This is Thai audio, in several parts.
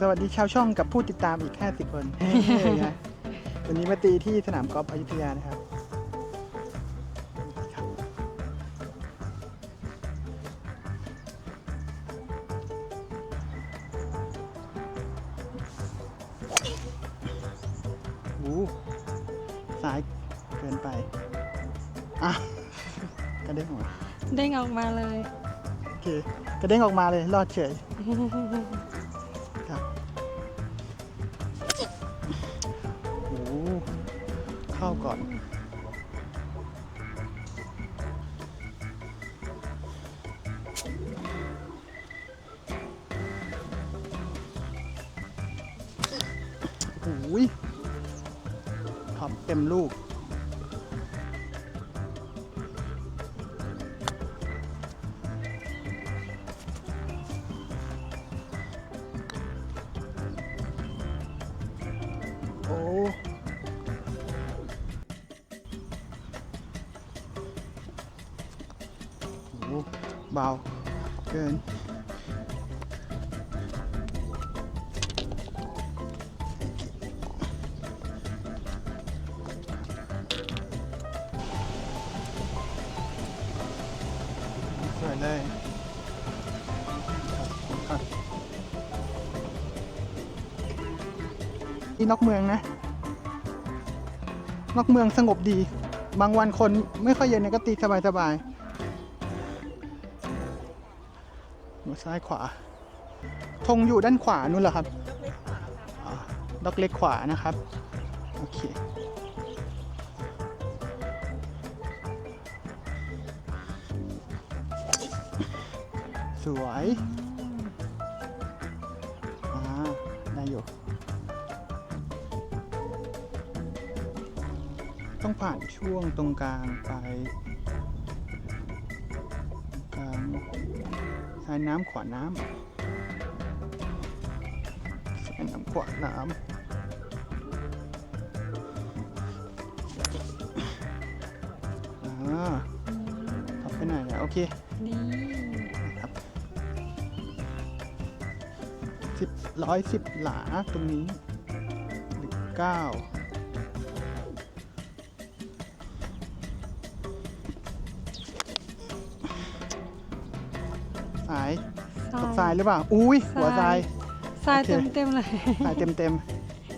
สวัสดีชาวช่องกับผู้ติดตามอีก 50 คนเฮ้ยนะวันนี้มาตีที่สนามกอล์ฟอยุธยานะครับ โอ้โหซ้ายเกินไป อะ กระเด้งออกมาเด้งออกมาเลย โอเค กระเด้งออกมาเลย รอดเฉย หูยท็อปเต็มลูก สวยเลยครับที่นอกเมืองนะ นอกเมืองสงบดี บางวันคนไม่ค่อยเยอะเนี่ยก็ตีสบายสบายๆหัวซ้ายขวา ธงอยู่ด้านขวานู่นเหรอครับอ่าดอกเล็กขวานะครับ วยอ่าได้อยู่ ต้องผ่านช่วงตรงกลางไปกลางซ้ายน้ำขวาน้ำซ้ายน้ำขวาน้ำอ่าทำไปไหนเนี่ยโอเค สิบร้อยสิบหลาตรงนี้หรือเก้าสายตกสายหรือเปล่า อุ้ยหัวสายทรายโอเคเต็มเต็มๆเลยสายเต็มเต็ม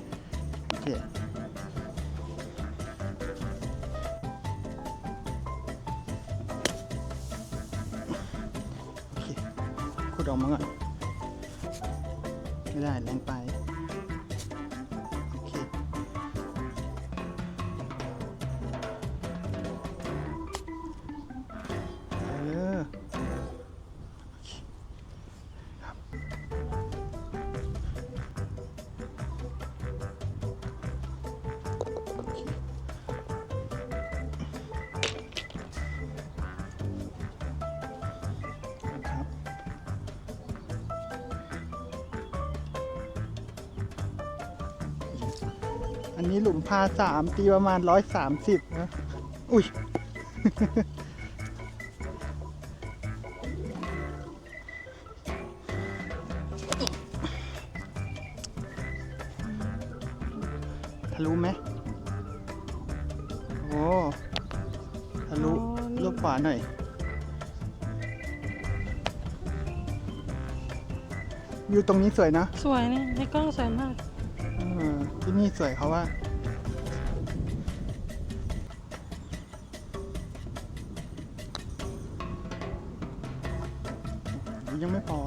ๆโอเคโอเคขุดออกมาก่อน ไม่ได้แรงไป นนี้หลุมพาสามตีประมาณร้อยสามสิบนะ อุ้ย ทะลุไหมโอ้ทะลุอ๋อนี่ลูกขวาหน่อย อยู่ตรงนี้สวยนะ สวยเนี่ยในกล้องสวยมาก เออที่นี่สวยเขาว่า ยังไม่พอ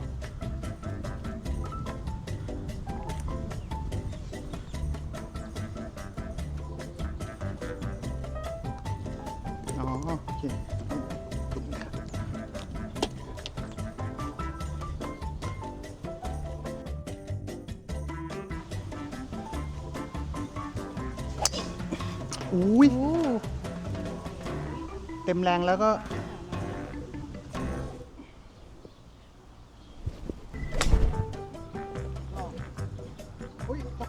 อ๋อ โอเคขอบคุณครับอุ้ยโอ้เต็มแรงแล้วก็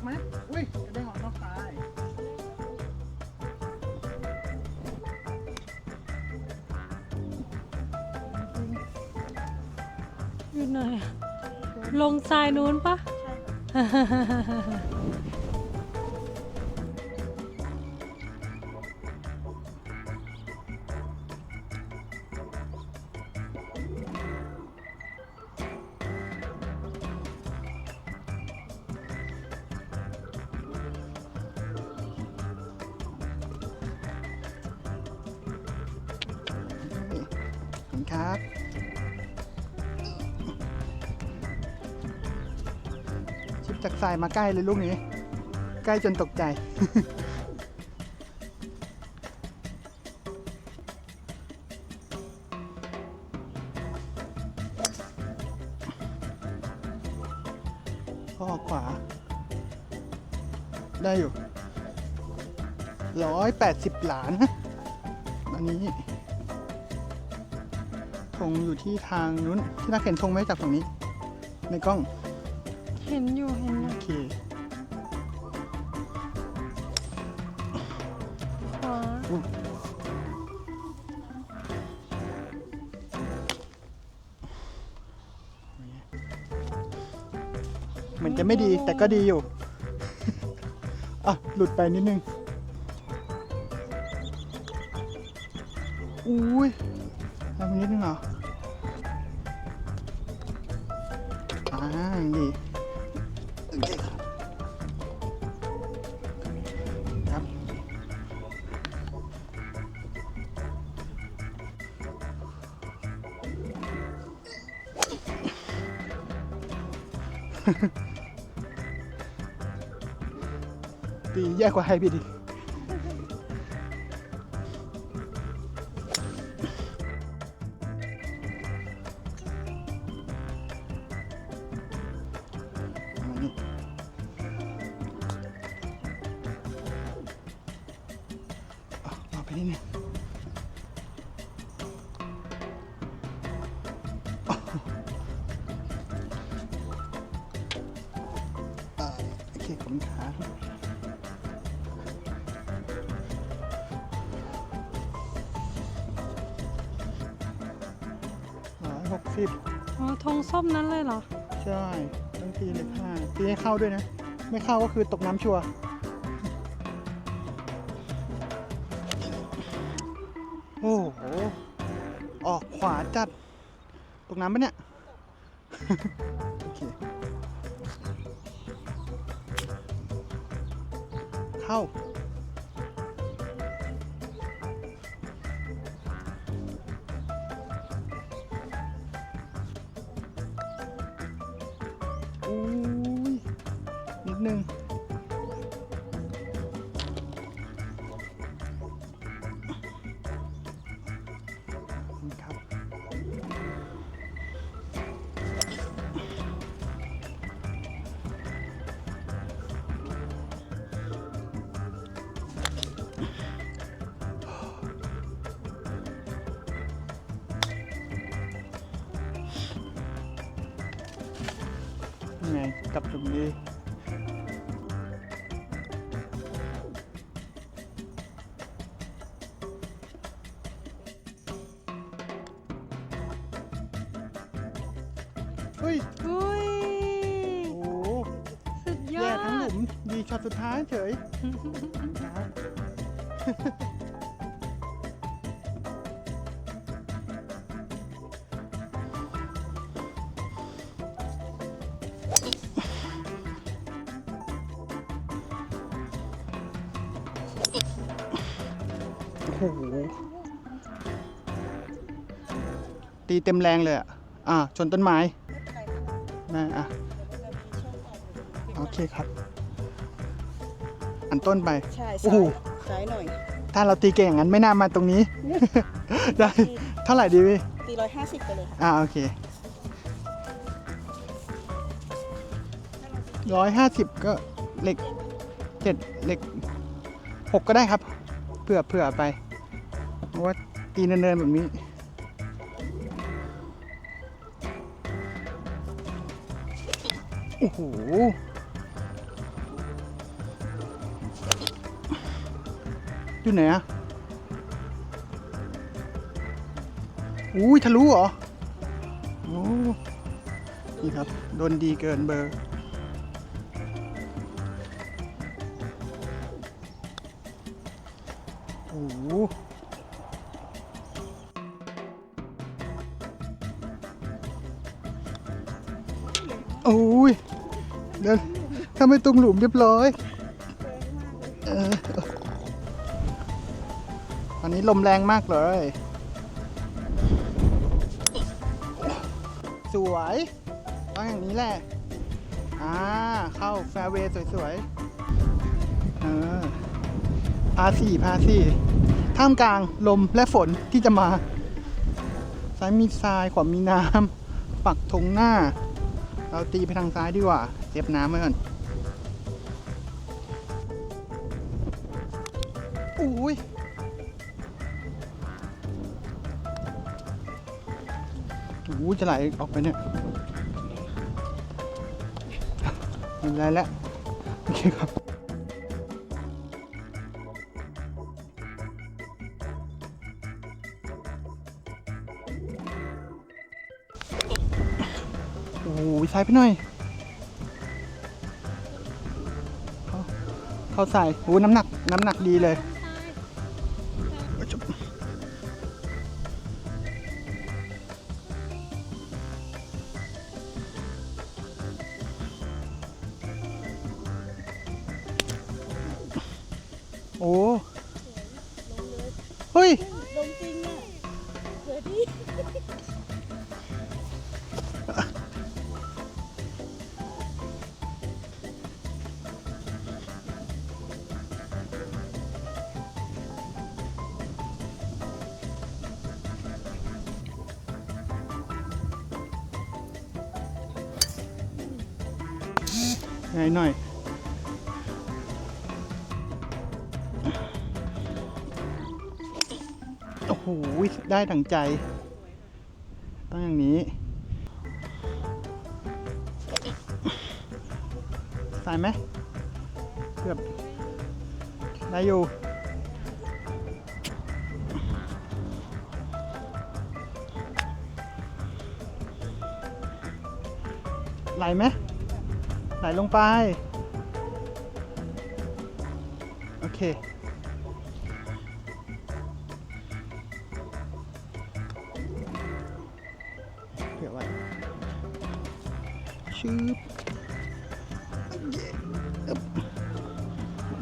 อุ้ยตกไหมอุ้ยกระเด้งออกนอกซ้ายอยู่ไหนอะลงทรายนู้นปะนี่ ครับ ชิปจากทรายมาใกล้เลยลูกนี้ ใกล้จนตกใจ ข้อขวา ได้อยู่ร้อยแปดสิบหลานอันนี้ ธงอยู่ที่ทางนู้นที่นักเห็นธงไหมจากฝั่งนี้ ในกล้องเห็นอยู่เห็นอยู่โอเคขวาเหมือนจะไม่ดีแต่ก็ดีอยู่ อะ หลุดไปนิดนึงอุ้ย ดีโอเคครับครับตีแย่กว่าให้พี่ดิ เอามานี่เอาเอาไปนิดนึงอ่าโอเคขอบคุณครับร้อยหกสิบอ๋อธงส้มนั้นเลยเหรอ ใช่ต้องตีเลขห้า ตีให้เข้าด้วยนะ ไม่เข้าก็คือตกน้ำชัวร์โอ้โหออกขวาจัด ตกน้ำปะเนี่ย โอเค เข้า ฮ้ยอุ้ย โอ้โหสุดยอแย่ดทั้งหลุมดีช็อตสุดท้ายเฉยครับโอ้โหตีเต็มแรงเลยอะอ่าชนต้นไม้ นะอะโอเคครับ อันต้นไป ใช่โอ้ซ้าโหยซ้ายหน่อยถ้าเราตีเก่งอย่างนั้นไม่น่ามาตรงนี้ ได้เท่าไหร่ดีพี่ตีร้อยห้าสิบไปเลยค่ะอ่าโอเคร้อยห้าสิบก็เหล็กเจ็ดเหล็กหกก็ได้ครับเผื่อเผื่อไปเพราะว่าตีเนินๆแบบนี้ อ้โหอยู่ไหนอะอุ้ยทะลุเหรอโอ้นี่ครับ โดนดีเกินเบอร์โอ้าไม่ตรงหลุมเรียบร้อยออตอนนี้ลมแรงมากเลย สวยต้องอย่างนี้แหละ อ่า เข้าแฟร์เวย์สวยๆ เออ พาสี่พาสี่ท่ามกลางลมและฝนที่จะมา ซ้ายมีทราย ขวามีน้ำ ปักธงหน้า เราตีไปทางซ้ายดีกว่าเซฟน้ำไว้ก่อน อ้จะไหลออกไปเนี่ยไม่เป็นไรแล้วโอเคครับโอ้โหซ้ายไปหน่อย เข้าใส่โอ้น้ำหนัก น้ำหนักดีเลย โอ้เฮ้ย ลงจริงอะเสือดิ หได้ดังใจ ต้องอย่างนี้ ใส่ไหมเกือบได้อยู่ไหลไหมไหลลงไป โอเค ชืบเย้อึ๊บ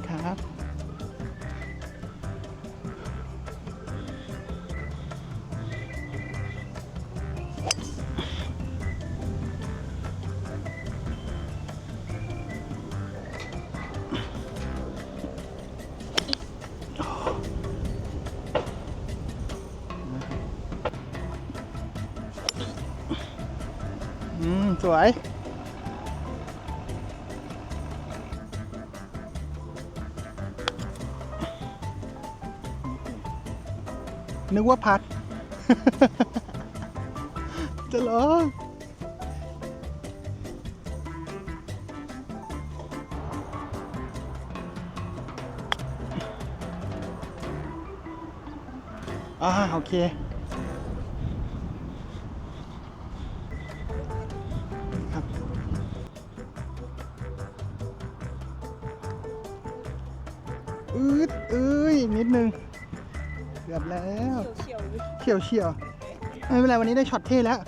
ครับ อืม สวย นึกว่าพัด จะร้องอ่าโอเคครับอืดเอ้ยนิดนึง เกือบแล้วเฉียวๆอยู่เฉียวเฉียวไม่เป็นไรวันนี้ได้ช็อตเท่แล้ว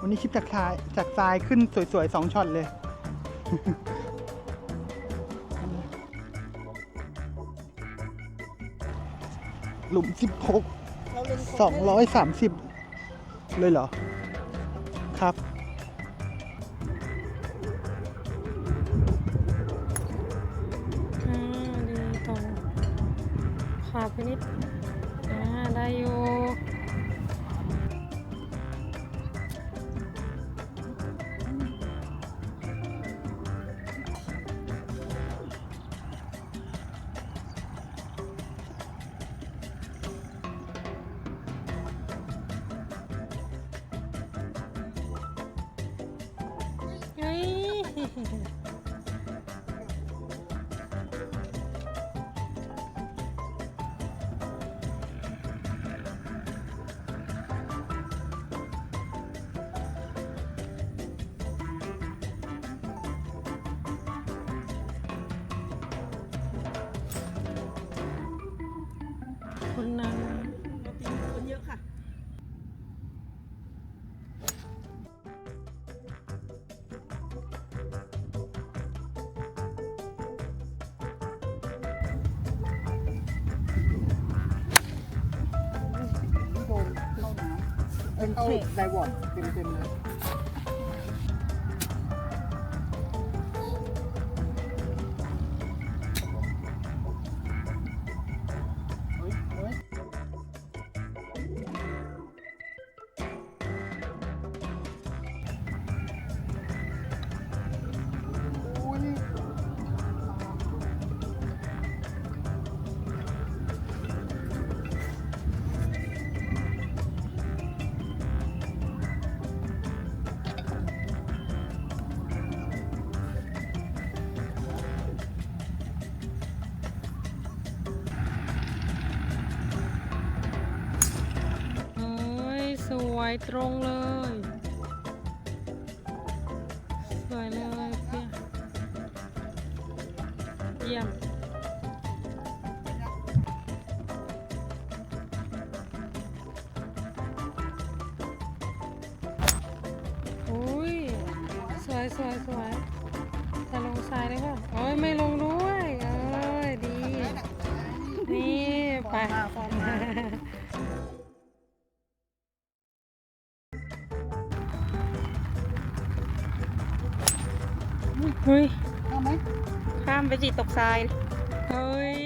วันนี้คลิปจากทรายจากทรายขึ้นสวยๆสองช็อตเลยหลุมสิบหกเราเล่นสองร้อยสามสิบเลยเหรอ ครับ อ่ คนนั้นคนเยอะค่ะเข้าน้ำเอ้ยเข้าไดวอร์ดเต็มๆเลย ไว้ตรงเลย เฮ้ย เอาไหมข้ามไปสิตกทราย เฮ้ย